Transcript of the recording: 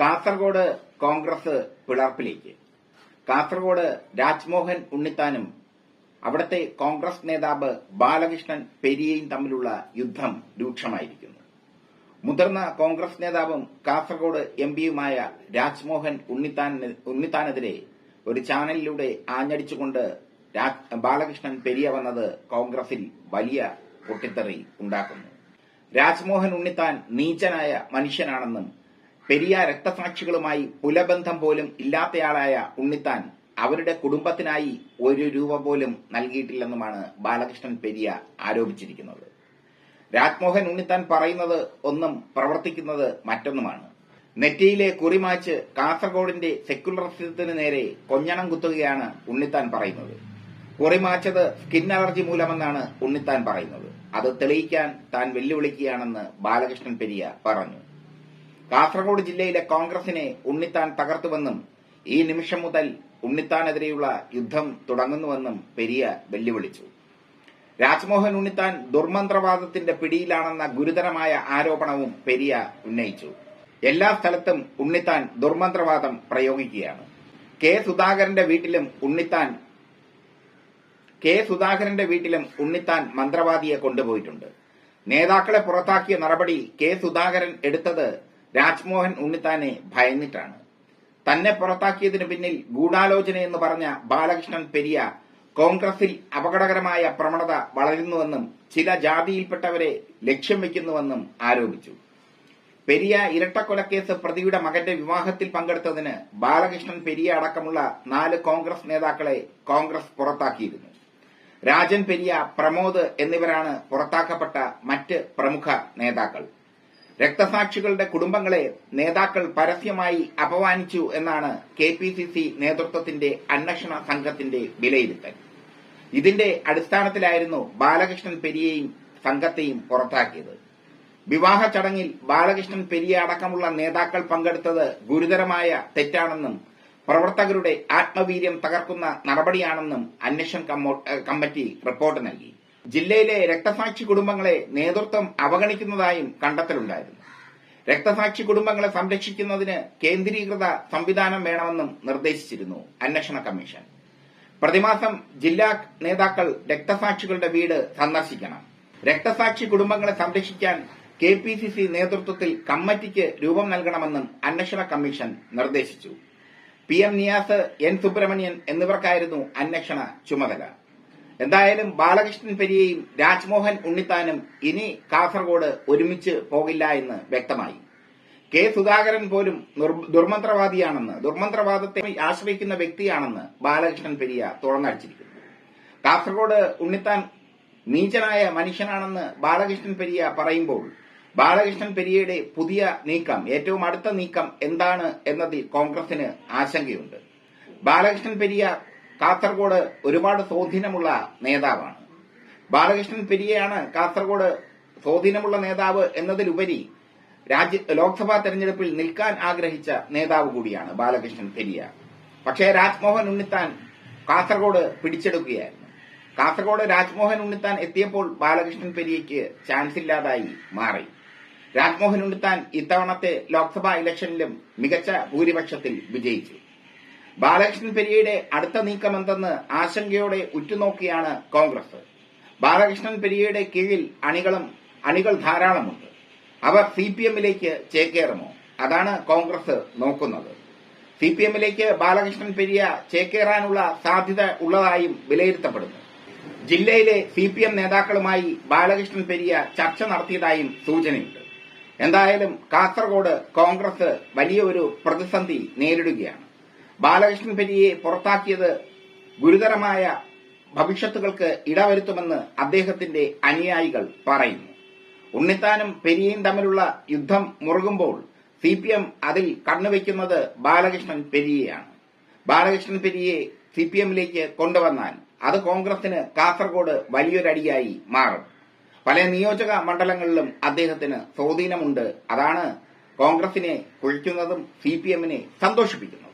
കാസർഗോഡ് കോൺഗ്രസ് പിളർപ്പിലേക്ക്. കാസർഗോഡ് രാജ്മോഹൻ ഉണ്ണിത്താനും അവിടത്തെ കോൺഗ്രസ് നേതാവ് ബാലകൃഷ്ണൻ പെരിയയും തമ്മിലുള്ള യുദ്ധം രൂക്ഷമായിരിക്കുന്നു. മുതിർന്ന കോൺഗ്രസ് നേതാവും കാസർഗോഡ് എം പിയുമായ രാജ്മോഹൻ ഉണ്ണിത്താനെതിരെ ഒരു ചാനലിലൂടെ ആഞ്ഞടിച്ചുകൊണ്ട് ബാലകൃഷ്ണൻ പെരിയ വന്നത് കോൺഗ്രസിൽ വലിയ പൊട്ടിത്തെറി ഉണ്ടാക്കുന്നു. രാജ്മോഹൻ ഉണ്ണിത്താൻ നീചനായ മനുഷ്യനാണെന്നും പെരിയ രക്തസാക്ഷികളുമായി പുലബന്ധം പോലും ഇല്ലാത്തയാളായ ഉണ്ണിത്താൻ അവരുടെ കുടുംബത്തിനായി ഒരു രൂപ പോലും നൽകിയിട്ടില്ലെന്നുമാണ് ബാലകൃഷ്ണൻ പെരിയ ആരോപിച്ചിരിക്കുന്നത്. രാജ്മോഹൻ ഉണ്ണിത്താൻ പറയുന്നത് ഒന്നും പ്രവർത്തിക്കുന്നത് മറ്റൊന്നുമാണ്. നെറ്റിയിലെ കുറിമാച്ച് കാസർഗോഡിന്റെ സെക്യുലറിസത്തിന് നേരെ കൊഞ്ഞണം കുത്തുകയാണ് ഉണ്ണിത്താൻ പറയുന്നത്. കുറിമാച്ചത് സ്കിൻ അലർജി മൂലമെന്നാണ് ഉണ്ണിത്താൻ പറയുന്നത്. അത് തെളിയിക്കാൻ താൻ വെല്ലുവിളിക്കുകയാണെന്ന് ബാലകൃഷ്ണൻ പെരിയ പറഞ്ഞു. കാസർഗോഡ് ജില്ലയിലെ കോൺഗ്രസിനെ ഉണ്ണിത്താൻ തകർത്തുവെന്നും ഈ നിമിഷം മുതൽ ഉണ്ണിത്താനെതിരെയുള്ള യുദ്ധം തുടങ്ങുന്നുവെന്നും പെരിയ വെല്ലുവിളിച്ചു. രാജ്മോഹൻ ഉണ്ണിത്താൻ ദുർമന്ത്രവാദത്തിന്റെ പിടിയിലാണെന്ന ഗുരുതരമായ ആരോപണവും പെരിയ ഉന്നയിച്ചു. എല്ലാ സ്ഥലത്തും ഉണ്ണിത്താൻ ദുർമന്ത്രവാദം പ്രയോഗിക്കുകയാണ്. കെ സുധാകരന്റെ വീട്ടിലും ഉണ്ണിത്താൻ കെ സുധാകരന്റെ വീട്ടിലും ഉണ്ണിത്താൻ മന്ത്രവാദിയെ കൊണ്ടുപോയിട്ടുണ്ട്. നേതാക്കളെ പുറത്താക്കിയ നടപടി കെ സുധാകരൻ എടുത്തത് രാജ്മോഹൻ ഉണ്ണിത്താനെ ഭയന്നിട്ടാണ്. തന്നെ പുറത്താക്കിയതിനു പിന്നിൽ ഗൂഢാലോചനയെന്ന് പറഞ്ഞ ബാലകൃഷ്ണൻ പെരിയ കോൺഗ്രസിൽ അപകടകരമായ പ്രവണത വളരുന്നുവെന്നും ചില ജാതിയിൽപ്പെട്ടവരെ ലക്ഷ്യം വെക്കുന്നുവെന്നും ആരോപിച്ചു. പെരിയ ഇരട്ടക്കൊലക്കേസ് പ്രതിയുടെ മകന്റെ വിവാഹത്തിൽ പങ്കെടുത്തതിന് ബാലകൃഷ്ണൻ പെരിയ അടക്കമുള്ള നാല് കോൺഗ്രസ് നേതാക്കളെ കോൺഗ്രസ് പുറത്താക്കിയിരുന്നു. രാജൻ പെരിയ പ്രമോദ് എന്നിവരാണ് പുറത്താക്കപ്പെട്ട മറ്റ് പ്രമുഖ നേതാക്കൾ. രക്തസാക്ഷികളുടെ കുടുംബങ്ങളെ നേതാക്കൾ പരസ്യമായി അപമാനിച്ചു എന്നാണ് കെ പി സി സി നേതൃത്വത്തിന്റെ അന്വേഷണ സംഘത്തിന്റെ വിലയിരുത്തൽ. ഇതിന്റെ അടിസ്ഥാനത്തിലായിരുന്നു ബാലകൃഷ്ണൻ പെരിയയും സംഘത്തെയും പുറത്താക്കിയത്. വിവാഹ ചടങ്ങിൽ ബാലകൃഷ്ണൻ പെരിയ അടക്കമുള്ള നേതാക്കൾ പങ്കെടുത്തത് ഗുരുതരമായ തെറ്റാണെന്നും പ്രവർത്തകരുടെ ആത്മവീര്യം തകർക്കുന്ന നടപടിയാണെന്നും അന്വേഷണ കമ്മിറ്റി റിപ്പോർട്ട് നൽകി. ജില്ലയിലെ രക്തസാക്ഷി കുടുംബങ്ങളെ നേതൃത്വം അവഗണിക്കുന്നതായും കണ്ടെത്തലുണ്ടായിരുന്നു. രക്തസാക്ഷി കുടുംബങ്ങളെ സംരക്ഷിക്കുന്നതിന് കേന്ദ്രീകൃത സംവിധാനം വേണമെന്നും നിർദ്ദേശിച്ചിരുന്നു അന്വേഷണ കമ്മീഷൻ. പ്രതിമാസം ജില്ലാ നേതാക്കൾ രക്തസാക്ഷികളുടെ വീട് സന്ദർശിക്കണം. രക്തസാക്ഷി കുടുംബങ്ങളെ സംരക്ഷിക്കാൻ കെ പി സി സി നേതൃത്വത്തിൽ കമ്മിറ്റിക്ക് രൂപം നൽകണമെന്നും അന്വേഷണ കമ്മീഷൻ നിർദ്ദേശിച്ചു. P M Niyas N Subrahmanyan എന്നിവർക്കായിരുന്നു അന്വേഷണ ചുമതല. എന്തായാലും ബാലകൃഷ്ണൻ പെരിയയും രാജ്മോഹൻ ഉണ്ണിത്താനും ഇനി കാസർഗോഡ് ഒരുമിച്ച് പോകില്ല എന്ന് വ്യക്തമായി. കെ സുധാകരൻ പോലും ദുർമന്ത്രവാദിയാണെന്ന് ദുർമന്ത്രവാദത്തെ ആശ്രയിക്കുന്ന വ്യക്തിയാണെന്ന് ബാലകൃഷ്ണൻ പെരിയ തുറന്നടിച്ചിരിക്കുന്നു. കാസർഗോഡ് ഉണ്ണിത്താൻ നീചനായ മനുഷ്യനാണെന്ന് ബാലകൃഷ്ണൻ പെരിയ പറയുമ്പോൾ ബാലകൃഷ്ണൻ പെരിയയുടെ പുതിയ നീക്കം ഏറ്റവും അടുത്ത നീക്കം എന്താണ് എന്നതിൽ കോൺഗ്രസിന് ആശങ്കയുണ്ട്. ബാലകൃഷ്ണൻ പെരിയ കാസർഗോഡ് ഒരുപാട് സ്വാധീനമുള്ള നേതാവാണ്. ബാലകൃഷ്ണൻ പെരിയയാണ് കാസർഗോഡ് സ്വാധീനമുള്ള നേതാവ് എന്നതിലുപരി രാജ്യ ലോക്സഭാ തെരഞ്ഞെടുപ്പിൽ നിൽക്കാൻ ആഗ്രഹിച്ച നേതാവ് കൂടിയാണ് ബാലകൃഷ്ണൻ പെരിയ. പക്ഷേ രാജ്മോഹൻ ഉണ്ണിത്താൻ കാസർഗോഡ് പിടിച്ചെടുക്കുകയായിരുന്നു. കാസർഗോഡ് രാജ്മോഹൻ ഉണ്ണിത്താൻ എത്തിയപ്പോൾ ബാലകൃഷ്ണൻ പെരിയയ്ക്ക് ചാൻസ് ഇല്ലാതായി മാറി. രാജ്മോഹൻ ഉണ്ണിത്താൻ ഇത്തവണത്തെ ലോക്സഭാ ഇലക്ഷനിലും മികച്ച ഭൂരിപക്ഷത്തിൽ വിജയിച്ചു. ബാലകൃഷ്ണൻ പെരിയയുടെ അടുത്ത നീക്കമെന്തെന്ന് ആശങ്കയോടെ ഉറ്റുനോക്കിയാണ് കോൺഗ്രസ്. ബാലകൃഷ്ണൻ പെരിയയുടെ കീഴിൽ അണികളും അണികൾ ധാരാളമുണ്ട്. അവർ സി പി എമ്മിലേക്ക് ചേക്കേറുമോ? അതാണ് കോൺഗ്രസ് നോക്കുന്നത്. സി പി എമ്മിലേക്ക് ബാലകൃഷ്ണൻ പെരിയ ചേക്കേറാനുള്ള സാധ്യത ഉള്ളതായും വിലയിരുത്തപ്പെടുന്നു. ജില്ലയിലെ സി പി എം നേതാക്കളുമായി ബാലകൃഷ്ണൻ പെരിയ ചർച്ച നടത്തിയതായും സൂചനയുണ്ട്. എന്തായാലും കാസർഗോഡ് കോൺഗ്രസ് വലിയൊരു പ്രതിസന്ധി നേരിടുകയാണ്. ബാലകൃഷ്ണൻ പെരിയെ പുറത്താക്കിയത് ഗുരുതരമായ ഭവിഷ്യത്തുകൾക്ക് ഇടവരുത്തുമെന്ന് അദ്ദേഹത്തിന്റെ അനുയായികൾ പറയുന്നു. ഉണ്ണിത്താനും പെരിയയും തമ്മിലുള്ള യുദ്ധം മുറുകുമ്പോൾ സി പി എം അതിൽ കണ്ണുവെക്കുന്നത് ബാലകൃഷ്ണൻ പെരിയയാണ്. ബാലകൃഷ്ണൻ പെരിയെ സി പി എമ്മിലേക്ക് കൊണ്ടുവന്നാൽ അത് കോൺഗ്രസിന് കാസർഗോഡ് വലിയൊരടിയായി മാറും. പല നിയോജക മണ്ഡലങ്ങളിലും അദ്ദേഹത്തിന് സ്വാധീനമുണ്ട്. അതാണ് കോൺഗ്രസിനെ കുഴിക്കുന്നതും സി പി എമ്മിനെ സന്തോഷിപ്പിക്കുന്നത്.